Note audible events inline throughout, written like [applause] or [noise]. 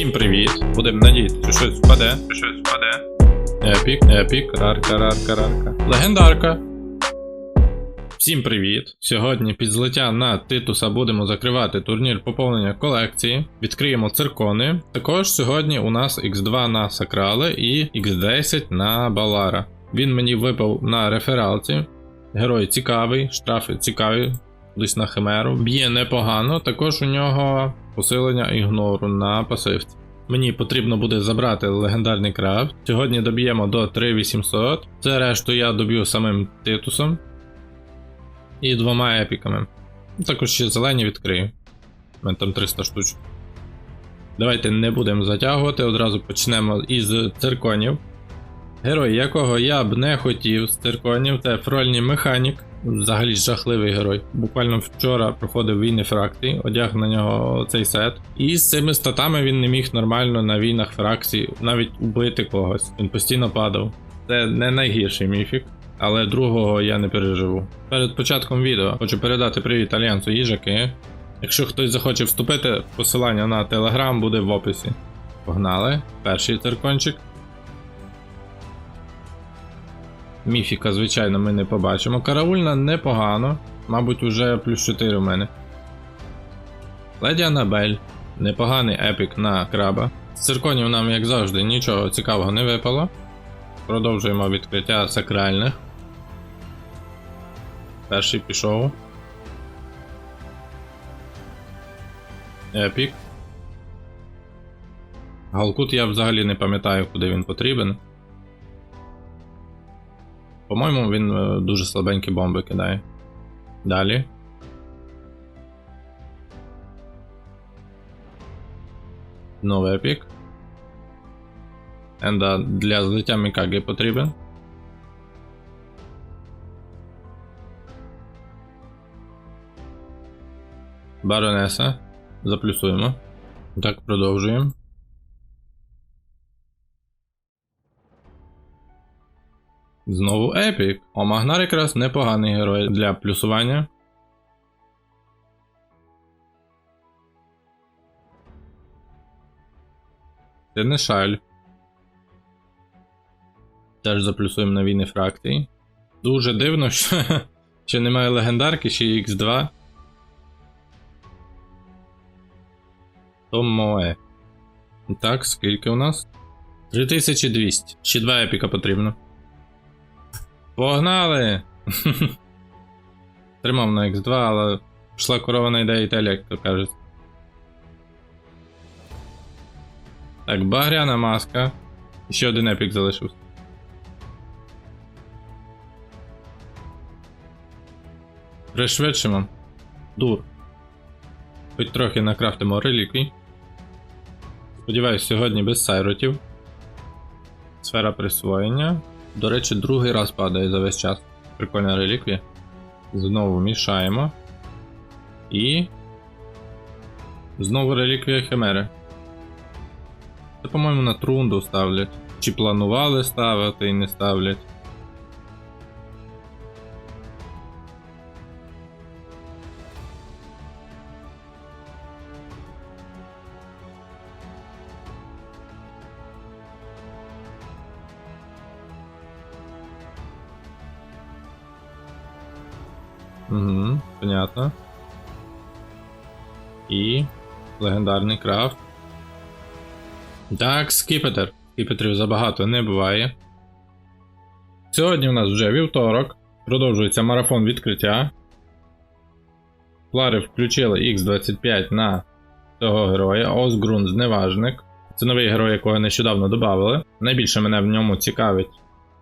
Всім привіт! Будемо надіятися, що щось впаде. Що щось впаде. Епік, епік, рарка, рарка, рарка. Легендарка. Всім привіт! Сьогодні під злиття на Титуса будемо закривати турнір поповнення колекції. Відкриємо циркони. Також сьогодні у нас X2 на Сакрали і X10 на Балара. Він мені випав на рефералці. Герой цікавий, штрафи цікаві, десь на химеру. Б'є непогано, також у нього посилення ігнору на пасивці. Мені потрібно буде забрати легендарний крафт. Сьогодні доб'ємо до 3800. Це решту я доб'ю самим титусом. І двома епіками. Також ще зелені відкрию. У мене там 300 штучок. Давайте не будемо затягувати, одразу почнемо із цирконів. Герой, якого я б не хотів з цирконів, це Фрольний механік. Взагалі жахливий герой. Буквально вчора проходив війни фракцій, одяг на нього цей сет. І з цими статами він не міг нормально на війнах фракцій навіть убити когось. Він постійно падав. Це не найгірший міфік, але другого я не переживу. Перед початком відео хочу передати привіт Альянсу їжаки. Якщо хтось захоче вступити, посилання на телеграм буде в описі. Погнали. Перший циркончик. Міфіка, звичайно, ми не побачимо. Караульна непогано. Мабуть, уже плюс 4 в мене. Леді Анабель. Непоганий епік на краба. З цирконів нам, як завжди, нічого цікавого не випало. Продовжуємо відкриття сакральних. Перший пішов. Епік. Галкут я взагалі не пам'ятаю, куди він потрібен. По-моєму, він е, дуже слабенькі бомби кидає. Далі. Новий епік. Енда для злиття Мікаги потрібен. Баронеса. Заплюсуємо. Так, продовжуємо. Знову епік. О, Магнар якраз непоганий герой для плюсування. Це не шаль. Теж заплюсуємо на війни фракції. Дуже дивно, що [laughs] ще немає легендарки, ще й X2. Томоe. Так, скільки у нас? 3200. Ще два епіка потрібно. Погнали! Тримав на X2, але пішла корова на ідеї теля, як то кажуть. Так, багряна маска. І Ще один епік залишився. Пришвидшимо. Дур. Хоч трохи накрафтимо реліквій. Сподіваюсь, сьогодні без сайротів. Сфера присвоєння. До речі, другий раз падає за весь час. Прикольна реліквія. Знову мішаємо. І. Знову реліквія Химери. Це, по-моєму, на трунду ставлять. Чи планували ставити і не ставлять. Понятно. І. Легендарний крафт. Так, скіпетр. Скіпетрів забагато не буває. Сьогодні у нас вже вівторок. Продовжується марафон відкриття. Флари включили X25 на цього героя. Озгрун зневажник. Це новий герой, якого нещодавно додали. Найбільше мене в ньому цікавить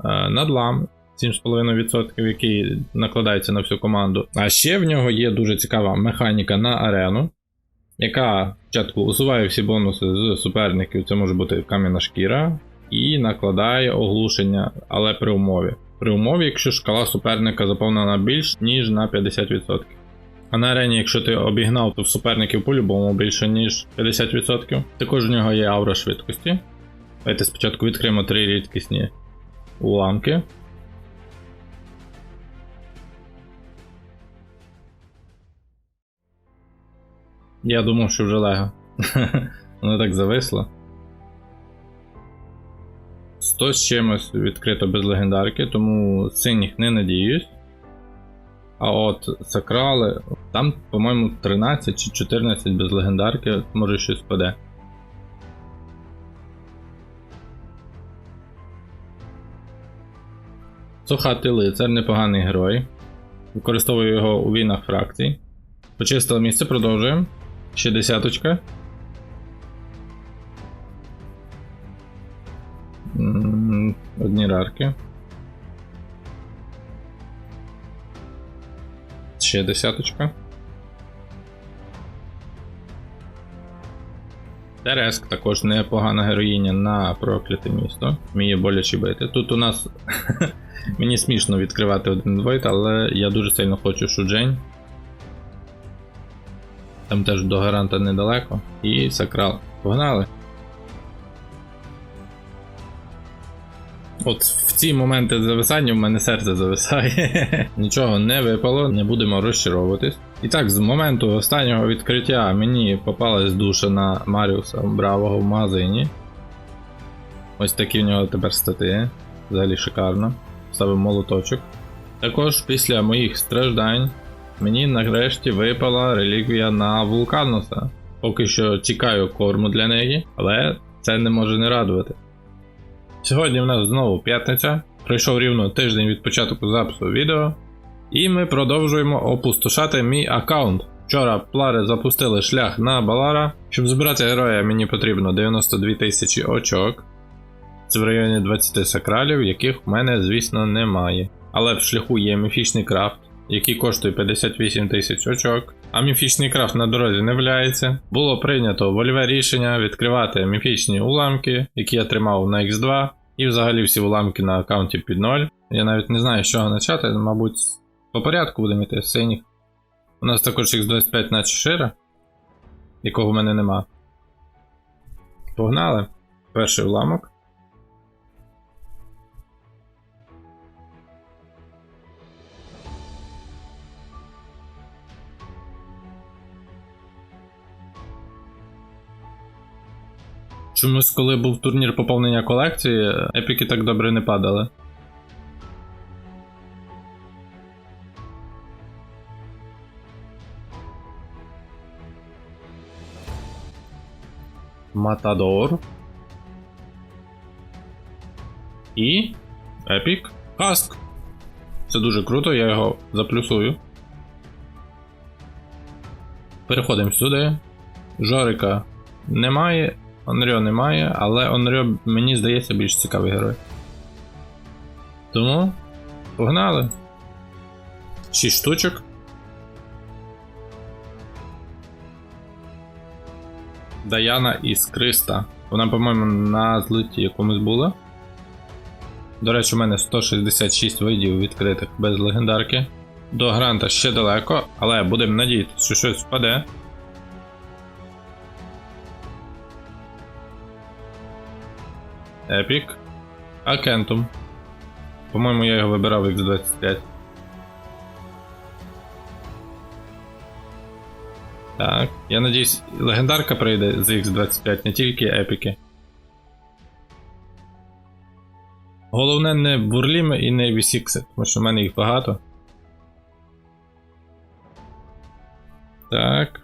е, надлам. 7,5%, який накладається на всю команду. А ще в нього є дуже цікава механіка на арену, яка спочатку усуває всі бонуси з суперників, це може бути кам'яна шкіра, і накладає оглушення, але при умові. При умові, якщо шкала суперника заповнена більш ніж на 50%. А на арені, якщо ти обігнав, то суперників по-любому більше ніж 50%. Також у нього є аура швидкості. Давайте спочатку відкриємо три рідкісні уламки. Я думав, що вже лего. [laughs] Воно так зависло. 100 з чимось відкрито без легендарки, тому синіх не надіюсь. А от сакрали, там, по-моєму, 13 чи 14 без легендарки, може щось паде. Сухатий лицар, непоганий герой. Використовую його у війнах фракцій. Почистили місце, продовжуємо. Ще десяточка. Одні рарки. Ще десяточка. Тереск також непогана героїня на прокляте місто. Вміє боляче бити. Тут у нас [laughs] мені смішно відкривати один двойт, але я дуже сильно хочу шуджень. Там теж до гаранта недалеко. І сакрал. Погнали! От в ці моменти зависання в мене серце зависає. [laughs] Нічого не випало, не будемо розчаровуватись. І так, з моменту останнього відкриття мені попалась душа на Маріуса Бравого в магазині. Ось такі в нього тепер стати. Взагалі шикарно. Ставив молоточок. Також після моїх страждань мені нарешті випала реліквія на Вулкануса. Поки що чекаю корму для неї, але це не може не радувати. Сьогодні в нас знову п'ятниця. Пройшов рівно тиждень від початку запису відео. І ми продовжуємо опустошати мій аккаунт. Вчора плари запустили шлях на Балара. Щоб збирати героя, мені потрібно 92 тисячі очок. Це в районі 20 сакралів, яких в мене, звісно, немає. Але в шляху є міфічний крафт, який коштує 58 тисяч очок. А міфічний крафт на дорозі не валяється. Було прийнято вольове рішення відкривати міфічні уламки, які я тримав на X2, і взагалі всі уламки на аккаунті під 0. Я навіть не знаю, з чого почати, мабуть, по порядку будемо йти синіх. У нас також X25 наче шира, якого в мене нема. Погнали. Перший уламок. Чомусь, коли був турнір поповнення колекції, епіки так добре не падали. Матадор. І. Епік. Каск. Це дуже круто, я його заплюсую. Переходимо сюди. Жорика немає. Онрьо немає, але Онрьо, мені здається, більш цікавий герой. Тому погнали. 6 штучок. Даяна із Криста. Вона, по-моєму, на злиті якомусь була. До речі, у мене 166 видів відкритих без легендарки. До гранта ще далеко, але будемо надіятися, що щось впаде. Епік. Акентум. По-моєму, я його вибирав X25. Так, я надіюсь, легендарка прийде з X25, не тільки епіки. Головне не бурліми і не вісікси, тому що в мене їх багато. Так.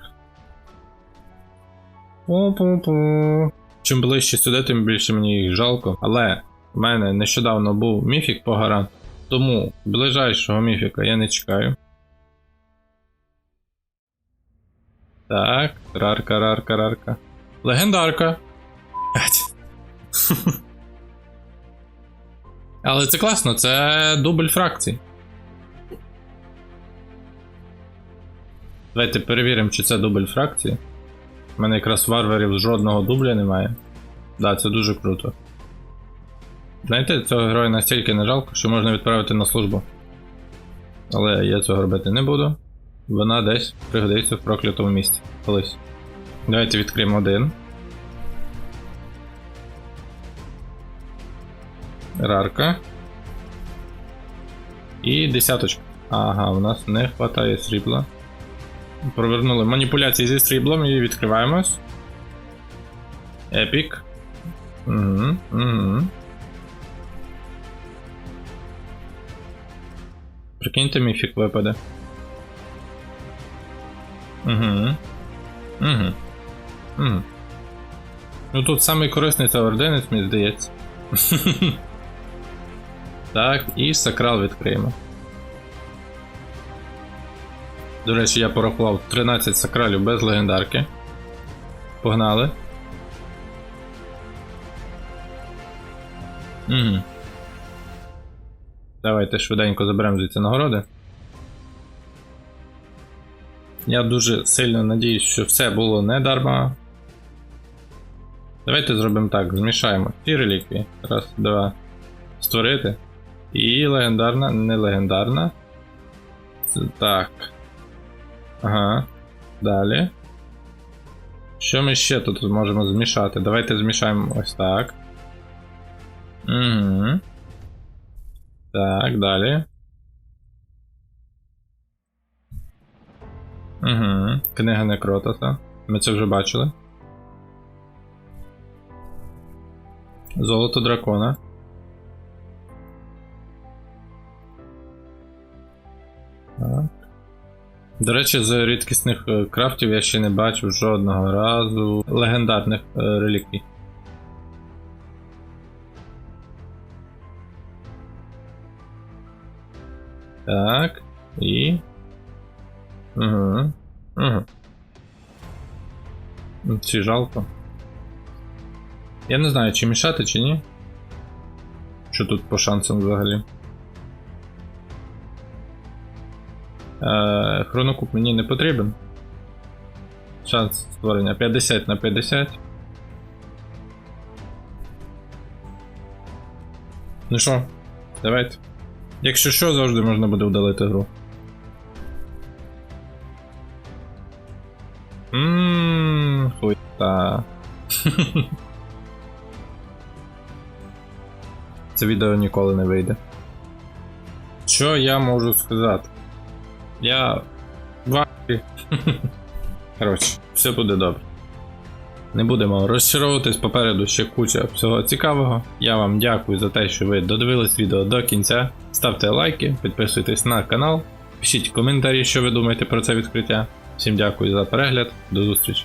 Пу-пу-пу. Чим ближче сюди, тим більше мені їх жалко. Але в мене нещодавно був міфік по гаранту. Тому ближайшого міфіка я не чекаю. Так, рарка, рарка, рарка. Легендарка. [laughs] Але це класно, це дубль фракцій. Давайте перевіримо, чи це дубль фракції. У мене якраз варварів жодного дубля немає. Да, це дуже круто. Знаєте, цього героя настільки не жалко, що можна відправити на службу. Але я цього робити не буду. Вона десь пригодиться в проклятому місці. Колись. Давайте відкриємо один. Рарка. І десяточка. Ага, у нас не вистачає срібла. Провернули маніпуляції зі сріблом і відкриваємось. Епік. Угу, угу. Прикиньте, міфік випаде. Угу. Угу. Угу. Ну тут самий корисний це ординець, мені здається. [laughs] так, і сакрал відкриємо. До речі, я порахував 13 сакралів без легендарки. Погнали. Угу. Давайте швиденько заберемо звідси нагороди. Я дуже сильно надіюсь, що все було не дарма. Давайте зробимо так: змішаємо ці реліквії. Раз, два. Створити. І легендарна, не легендарна. Так. Ага. Далі. Що ми ще тут можемо змішати? Давайте змішаємо ось так. Угу. Так, далі. Угу. Книга Некротоса. Ми це вже бачили. Золото дракона. До речі, з рідкісних е, крафтів я ще не бачив жодного разу легендарних е, реліквій. Так. І. Угу. Угу. Ці жалко. Я не знаю, чи мішати, чи ні. Що тут по шансам взагалі? Е, хронокуб мені не потрібен. Шанс створення 50 на 50. Ну що, давайте. Якщо що, завжди можна буде вдалити гру. Ммм, хуйта. [laughs] Це відео ніколи не вийде. Що я можу сказати? Я. [laughs] Коротше, все буде добре. Не будемо розчаровуватись попереду ще куча всього цікавого. Я вам дякую за те, що ви додивились відео до кінця. Ставте лайки, підписуйтесь на канал, пишіть коментарі, що ви думаєте про це відкриття. Всім дякую за перегляд, до зустрічі!